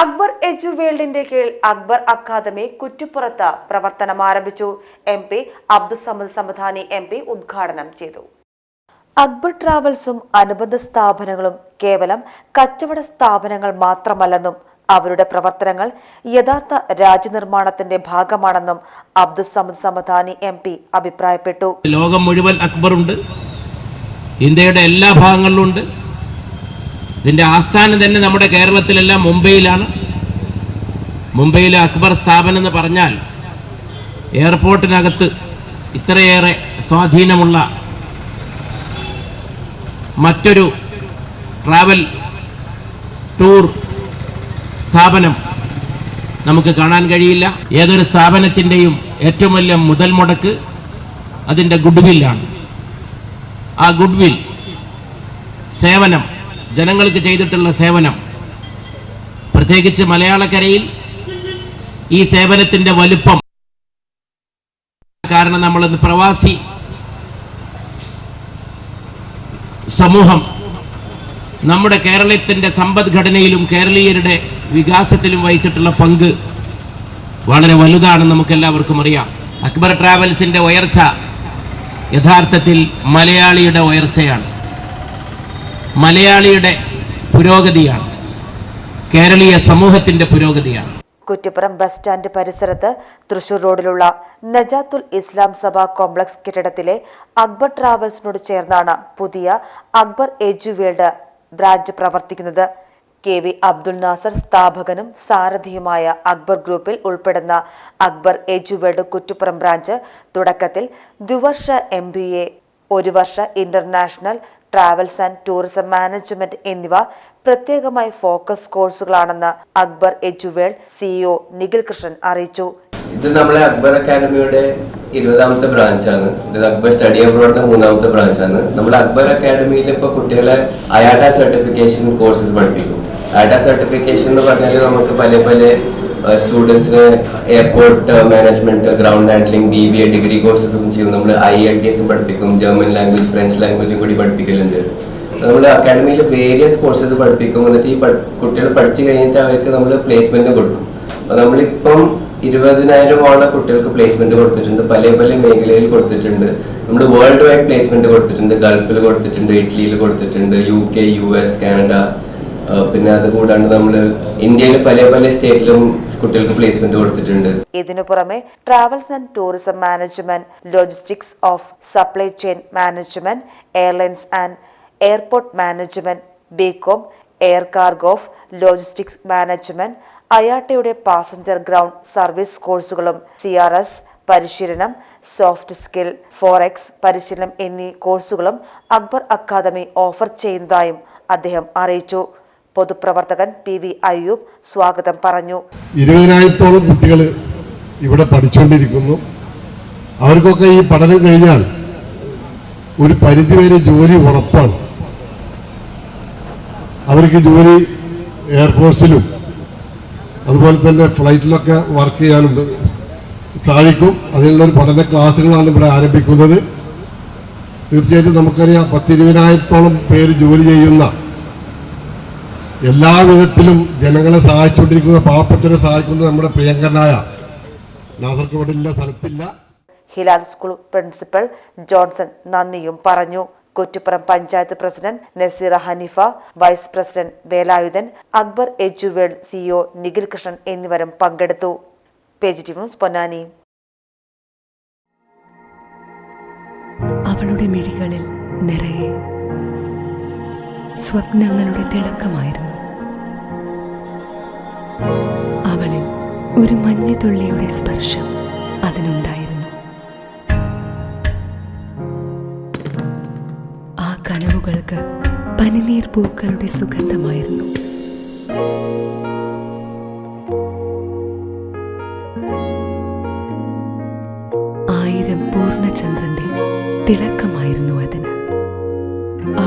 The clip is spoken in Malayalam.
അക്ബർ എജു വേൾഡിന്റെ കീഴിൽ അക്ബർ അക്കാദമി കുറ്റിപ്പുറത്ത് പ്രവർത്തനം ആരംഭിച്ചു. M P Abdussamad Samadani M P ഉദ്ഘാടനം ചെയ്തു. അക്ബർ ട്രാവൽസും അനുബന്ധ സ്ഥാപനങ്ങളും കേവലം കച്ചവട സ്ഥാപനങ്ങൾ മാത്രമല്ലെന്നും അവരുടെ പ്രവർത്തനങ്ങൾ യഥാർത്ഥ രാജ്യനിർമ്മാണത്തിന്റെ ഭാഗമാണെന്നും അബ്ദുസമദ് സമധാനി എം പി അഭിപ്രായപ്പെട്ടു. ലോകം മുഴുവൻ അക്ബറുണ്ട്. ഇന്ത്യയുടെ എല്ലാ ഭാഗങ്ങളിലും ഉണ്ട്. ഇതിന്റെ ആസ്ഥാനം തന്നെ നമ്മുടെ കേരളത്തിലെല്ലാം മുംബൈയിലാണ്. മുംബൈയിലെ അക്ബർ സ്ഥാപനം എന്ന് പറഞ്ഞാൽ എയർപോർട്ടിനകത്ത് ഇത്രയേറെ സ്വാധീനമുള്ള മറ്റൊരു ട്രാവൽ ടൂർ സ്ഥാപനം നമുക്ക് കാണാൻ കഴിയില്ല. ഏതൊരു സ്ഥാപനത്തിന്റെയും ഏറ്റവും വലിയ മുതൽ മുടക്ക് അതിന്റെ ഗുഡ്വില്ലാണ്. ആ ഗുഡ്വിൽ സേവനം ജനങ്ങൾക്ക് ചെയ്തിട്ടുള്ള സേവനം. പ്രത്യേകിച്ച് മലയാളക്കരയിൽ ഈ സേവനത്തിന്റെ വലുപ്പം. കാരണം നമ്മളിന്ന് പ്രവാസി സമൂഹം നമ്മുടെ കേരളത്തിന്റെ സമ്പദ്ഘടനയിലും കേരളീയരുടെ വികാസത്തിലും വഹിച്ചിട്ടുള്ള പങ്ക് വളരെ വലുതാണെന്ന് നമുക്കെല്ലാവർക്കും അറിയാം. അക്ബർ ട്രാവൽസിന്റെ ഉയർച്ച യഥാർത്ഥത്തിൽ മലയാളിയുടെ ഉയർച്ചയാണ്. മലയാളിയുടെ പുരോഗതിയാണ്. കേരളീയ സമൂഹത്തിന്റെ പുരോഗതിയാണ്. കുറ്റിപ്പുറം ബസ് സ്റ്റാൻഡ് പരിസരത്ത് തൃശൂർ റോഡിലുള്ള നജാത്തുൽ ഇസ്ലാം സഭ കോംപ്ലക്സ് കെട്ടിടത്തിലെ അക്ബർ ട്രാവൽസിനോട് ചേർന്നാണ് പുതിയ അക്ബർ എജു വേൾഡ് ബ്രാഞ്ച് പ്രവർത്തിക്കുന്നത്. കെ വി അബ്ദുൽ നാസർ സ്ഥാപകനും സാരഥിയുമായ അക്ബർ ഗ്രൂപ്പിൽ ഉൾപ്പെടുന്ന Akbar edu world Kuttippuram branch തുടക്കത്തിൽ ദ്വിവർഷ എ ഒരു വർഷ international travels and tourism management എന്നിവ പ്രത്യേകമായി ഫോക്കസ് കോഴ്സുകളാണെന്ന് അക്ബർ എജുവേൾ സിഇഒ നിഖിൽ കൃഷ്ണൻ അറിയിച്ചു. ഇത് നമ്മളെ അക്ബർ അക്കാഡമിയുടെ ഇരുപതാമത്തെ ബ്രാഞ്ചാണ് ഇത് അക്ബർ സ്റ്റഡി അബ്രോഡിന്റെ മൂന്നാമത്തെ ബ്രാഞ്ചാണ് നമ്മൾ അക്ബർ അക്കാഡമിയിൽ ഇപ്പോൾ കുട്ടികളെ അയാട്ട സർട്ടിഫിക്കേഷൻ കോഴ്സസ് പഠിപ്പിക്കും. അയാട്ട സർട്ടിഫിക്കേഷൻ എന്ന് പറഞ്ഞാൽ നമുക്ക് പല പല സ്റ്റുഡൻസിന് airport management ground handling B B A degree കോഴ്സസും ചെയ്യും. നമ്മൾ ഐ എൽ ടി എസും പഠിപ്പിക്കും. ജർമ്മൻ ലാംഗ്വേജ് ഫ്രഞ്ച് ലാംഗ്വേജും കൂടി പഠിപ്പിക്കലുണ്ട്. നമ്മൾ അക്കാഡമിയിൽ വേരിയസ് കോഴ്സസ് പഠിപ്പിക്കും. എന്നിട്ട് ഈ കുട്ടികൾ പഠിച്ചു കഴിഞ്ഞിട്ട് അവർക്ക് നമ്മൾ പ്ലേസ്മെന്റ് കൊടുക്കും. അപ്പൊ നമ്മളിപ്പം ഇരുപതിനായിരമോളം കുട്ടികൾക്ക് പ്ലേസ്മെന്റ് കൊടുത്തിട്ടുണ്ട്. പല പല മേഖലയിൽ കൊടുത്തിട്ടുണ്ട്. നമ്മൾ വേൾഡ് വൈഡ് പ്ലേസ്മെന്റ് കൊടുത്തിട്ടുണ്ട്. ഗൾഫിൽ കൊടുത്തിട്ടുണ്ട് ഇറ്റലിയിൽ കൊടുത്തിട്ടുണ്ട് U K U S Canada പിന്നെ അത് കൂടാണ്ട് നമ്മൾ ഇന്ത്യയിലെ പല പല സ്റ്റേറ്റിലും കുട്ടികൾക്ക് പ്ലേസ്മെന്റ് കൊടുത്തിട്ടുണ്ട്. ഇതിനു പുറമെ travels and tourism management logistics of supply chain management airlines and airport management B Com air cargo of logistics management അയാട്ടയുടെ passenger ground service കോഴ്സുകളും സി ആർ എസ് പരിശീലനം സോഫ്റ്റ് സ്കിൽ ഫോറെക്സ് പരിശീലനം എന്നീ കോഴ്സുകളും അക്ബർ അക്കാദമി ഓഫർ ചെയ്യുന്നതായും അദ്ദേഹം അറിയിച്ചു. പൊതുപ്രവർത്തകൻ പി വി അയ്യൂബ് സ്വാഗതം പറഞ്ഞു. ഇരുപതിനായിരത്തോളം കുട്ടികൾ ഇവിടെ പഠിച്ചുകൊണ്ടിരിക്കുന്നു അവർക്കൊക്കെ ഈ പഠനം കഴിഞ്ഞാൽ ഒരു പരിധിവരെ ജോലി ഉറപ്പാണ്. അവർക്ക് ജോലി എയർഫോഴ്സിലും അതുപോലെ തന്നെ ഫ്ലൈറ്റിലൊക്കെ വർക്ക് ചെയ്യാനുണ്ട്. സാധിക്കും. അതിനുള്ള ഒരു പഠന ക്ലാസ്സുകളാണ് ഇവിടെ ആരംഭിക്കുന്നത്. തീർച്ചയായിട്ടും നമുക്കറിയാം പത്തിരുപതിനായിരത്തോളം പേര് ജോലി ചെയ്യുന്ന എല്ലാ വിധത്തിലും ജനങ്ങളെ സഹായിച്ചുകൊണ്ടിരിക്കുന്ന പാവപ്പെട്ടവരെ സഹായിക്കുന്നത് നമ്മുടെ പ്രിയങ്കരനായ നാസർകോടില്ല ഇല്ല സ്ഥലത്തില്ല. ഹിലാൽ സ്കൂൾ പ്രിൻസിപ്പൽ ജോൺസൺ നന്ദിയും പറഞ്ഞു. Kottuppuram panchayat president Naseera Hanifa vice president Velayudhan Akbar എജുവേൾ CEO Nikhil Krishnan എന്നിവരും പങ്കെടുത്തു. Page news Ponnani. അവളുടെ മിഴികളിൽ നിറയെ സ്വപ്നങ്ങളുടെ തിളക്കമായിരുന്നു. അവളിൽ ഒരു മഞ്ഞുതുള്ളിയുടെ സ്പർശം അതിനുണ്ടായിരുന്നു. ആ കനവുകൾക്ക് പനിനീർ പൂക്കളുടെ സുഗന്ധമായിരുന്നു. ആയിരം പൂർണചന്ദ്രന്റെ തിളക്കമായിരുന്നു അതിന്.